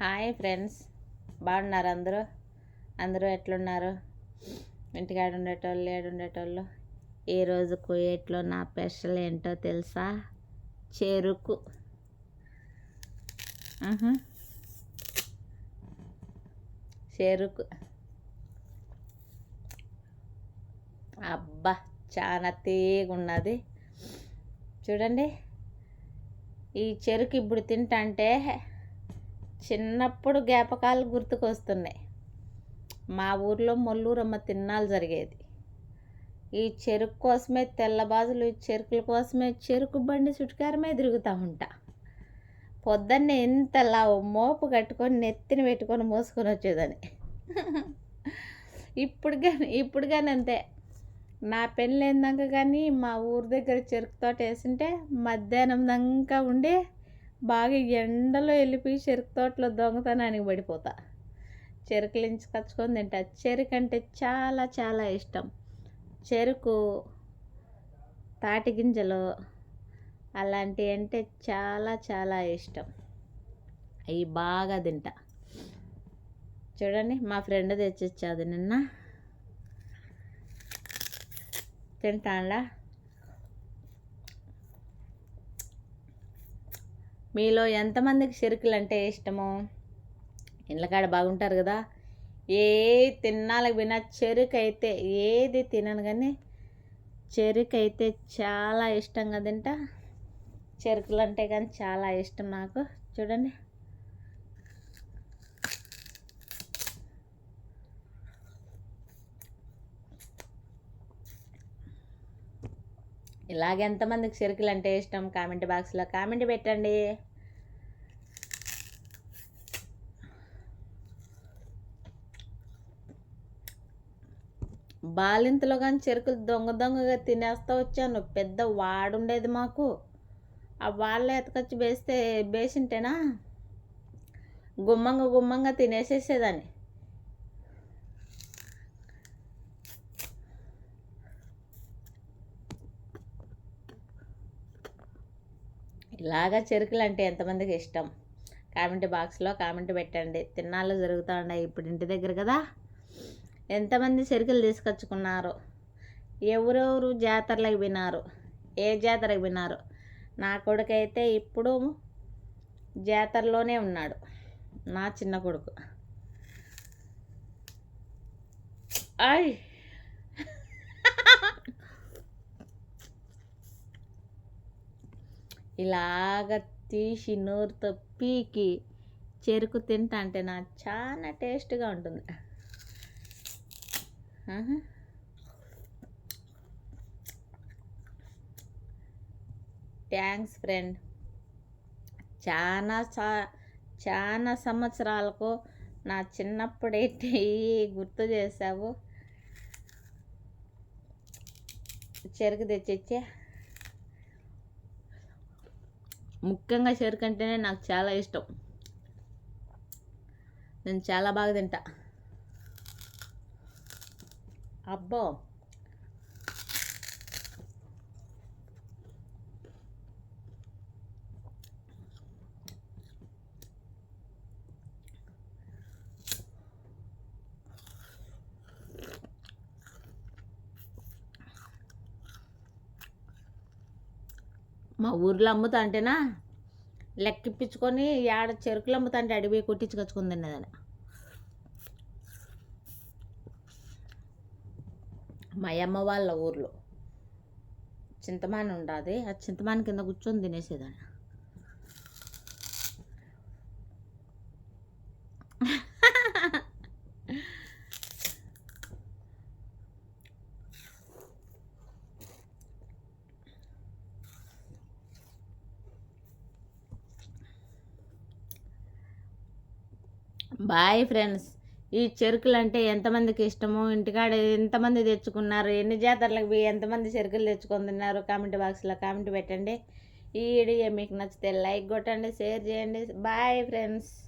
Hi friends. బాగున్నారు అందరూ? అందరూ ఎట్లున్నారు? ఇంటికాడ ఉండేటోళ్ళు ఏడు ఉండేటోళ్ళు? ఈరోజు కుయేట్లో నా స్పెషల్ ఏంటో తెలుసా? చెరుకు. చెరుకు. అబ్బా చాలా తీగున్నది. చూడండి. ఈ చెరుకు ఇప్పుడు తింటంటే చిన్నప్పుడు జ్ఞాపకాలు గుర్తుకొస్తున్నాయి. మా ఊర్లో మొల్లూరమ్మ తిన్నాలు జరిగేది. ఈ చెరుకు కోసమే తెల్లబాజులు ఈ చెరుకుల కోసమే చెరుకు బండి చుట్టుకారమే తిరుగుతూ ఉంటా. పొద్దున్నే ఇంతలా మోపు కట్టుకొని నెత్తిన పెట్టుకొని మోసుకొని వచ్చేదని ఇప్పుడు కానీ ఇప్పుడు కానీ అంతే. నా పెళ్ళి అయిందాక కానీ మా ఊరి దగ్గర చెరుకు తోట వేసింటే మధ్యాహ్నం దాకా ఉండి బాగా ఎండలో వెళ్ళిపోయి చెరుకు తోటలో దొంగతనానికి పడిపోతా. చెరుకులు కచ్చుకొని తింటా. చెరుకు అంటే చాలా చాలా ఇష్టం. చెరుకు తాటి గింజలు అలాంటివి అంటే చాలా చాలా ఇష్టం. అవి బాగా తింటా. చూడండి మా ఫ్రెండ్ తెచ్చిచ్చాది నిన్న. తింటాండా? మీలో ఎంతమందికి చెరుకులు అంటే ఇష్టము? ఇళ్ళకాడ బాగుంటారు కదా. ఏ తిన్నాలకు వినా చెరుకు అయితే ఏది తినను కానీ చెరుకు అయితే చాలా ఇష్టంగా తింటా. చెరుకులు అంటే కానీ చాలా ఇష్టం నాకు. చూడండి. ఇలాగెంతమందికి ఎంతమందికి చెరుకులు అంటే ఇష్టం? కామెంట్ బాక్స్లో కామెంట్ పెట్టండి. బాలింతలో కానీ చెరుకులు దొంగ దొంగగా తినేస్తా వచ్చాను. పెద్ద వాడుండేది మాకు. ఆ వాళ్ళ ఎతకొచ్చి వేస్తే బేసింటేనా? గుమ్మంగా గుమ్మంగా తినేసేసేదాన్ని. ఇలాగా చెరుకులు అంటే ఎంతమందికి ఇష్టం? కామెంట్ బాక్స్లో కామెంట్ పెట్టండి. తిన్నాళ్ళు జరుగుతూ ఉన్నాయి ఇప్పుడు ఇంటి దగ్గర కదా? ఎంతమంది చెరుకులు తీసుకొచ్చుకున్నారు? ఎవరెవరు జాతరలకు వినారు ఏ జాతరకు వినారు నా కొడుకైతే ఇప్పుడు జాతరలోనే ఉన్నాడు. నా చిన్న కొడుకు. ఆయ్! ఇలాగ తీసి నోరుతో పీకి చెరుకు తింటా అంటే నాకు చాలా టేస్ట్గా ఉంటుంది. Thanks friend. చాలా సా చాలా సంవత్సరాలకు నా చిన్నప్పుడైతే గుర్తు చేసావు చెరుకు తెచ్చిచ్చే ముఖ్యంగా చెరుకు అంటేనే నాకు చాలా ఇష్టం. నేను చాలా బాగా తింటా. అబ్బో! మా ఊర్లో అమ్ముతా అంటేనా లెక్కిప్పించుకొని ఏడ చెరుకులు అమ్ముతా అంటే అడిగి కొట్టించుకొచ్చుకుందండి తిన్నదాన్ని మా అమ్మ వాళ్ళ ఊర్లో చింతమాని ఉండాది ఆ చింతమాని కింద కూర్చొని తినేసేదాన్ని. Bye friends. ఈ చెరుకులు అంటే ఎంతమందికి ఇష్టమో? ఇంటికాడ ఎంతమంది తెచ్చుకున్నారు? ఎన్ని జాతరలకు పోయి ఎంతమంది చెరుకులు తెచ్చుకుంటున్నారు కామెంట్ బాక్స్లో కామెంట్ పెట్టండి. ఈ వీడియో మీకు నచ్చితే లైక్ కొట్టండి షేర్ చేయండి. Bye friends.